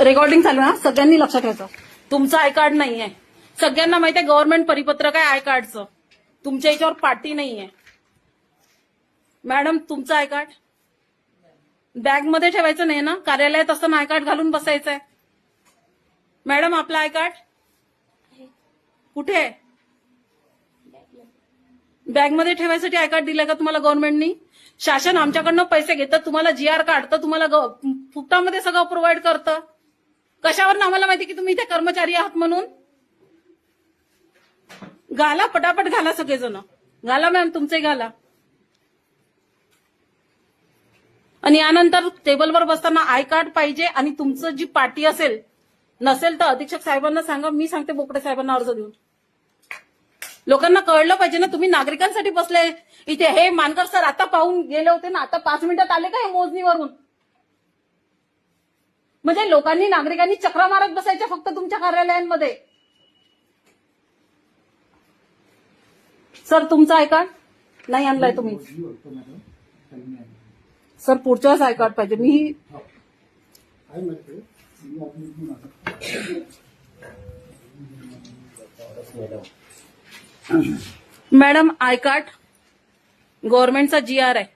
Recording चालू ना सगळ्यांनी लक्षात ठेवायचं. तुमचं आय कार्ड नाहीये. सगळ्यांना माहिती आहे गव्हर्नमेंट परिपत्रक आहे आय कार्डचं? तुमच्या याच्यावर पार्टी नाहीये. मॅडम तुमचं आय कार्ड? बॅगमध्ये ठेवायचं नाही ना? कार्यालयात असताना आय कार्ड घालून बसायचं आहे मॅडम आपलं आय कार्ड? कुठे? आहे बॅगमध्ये ठेवायसाठी आय कार्ड दिलंय का तुम्हाला गव्हर्नमेंटनी शासन आमच्याकडनं पैसे घेतं तुम्हाला जी आर काढतं तुम्हाला ग- फुकटामध्ये सगळं प्रोव्हाइड करतं. कशावर आम्हाला माहिती की तुम्ही इथे कर्मचारी आहात म्हणून? घाला पटापट घाला सगळेजण. घाला मॅम तुमचे घाला. आणि यानंतर टेबलवर बसताना आय कार्ड पाहिजे आणि तुमचं जी पार्टी असेल नसेल तर अधीक्षक साहेबांना सांगा मी सांगते बोकडे साहेबांना अर्ज देऊन. लोकांना कळलं पाहिजे ना तुम्ही नागरिकांसाठी बसले. इथे हे मानकर सर आता पाहून गेले होते ना आता पाच मिनिटात आले का हे मोजणीवरून? म्हणजे लोकांनी नागरिकांनी चक्रा मारत बसायच्या फक्त तुमच्या कार्यालयांमध्ये. सर तुमचा आय कार्ड? नाही आणलाय तुम्ही. सर पुढच्या वेळेस आय कार्ड पाहिजे. मी मॅडम आय कार्ड गव्हर्नमेंटचा जी आर आहे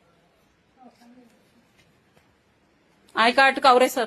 आय कार्ड कावरे हो सर?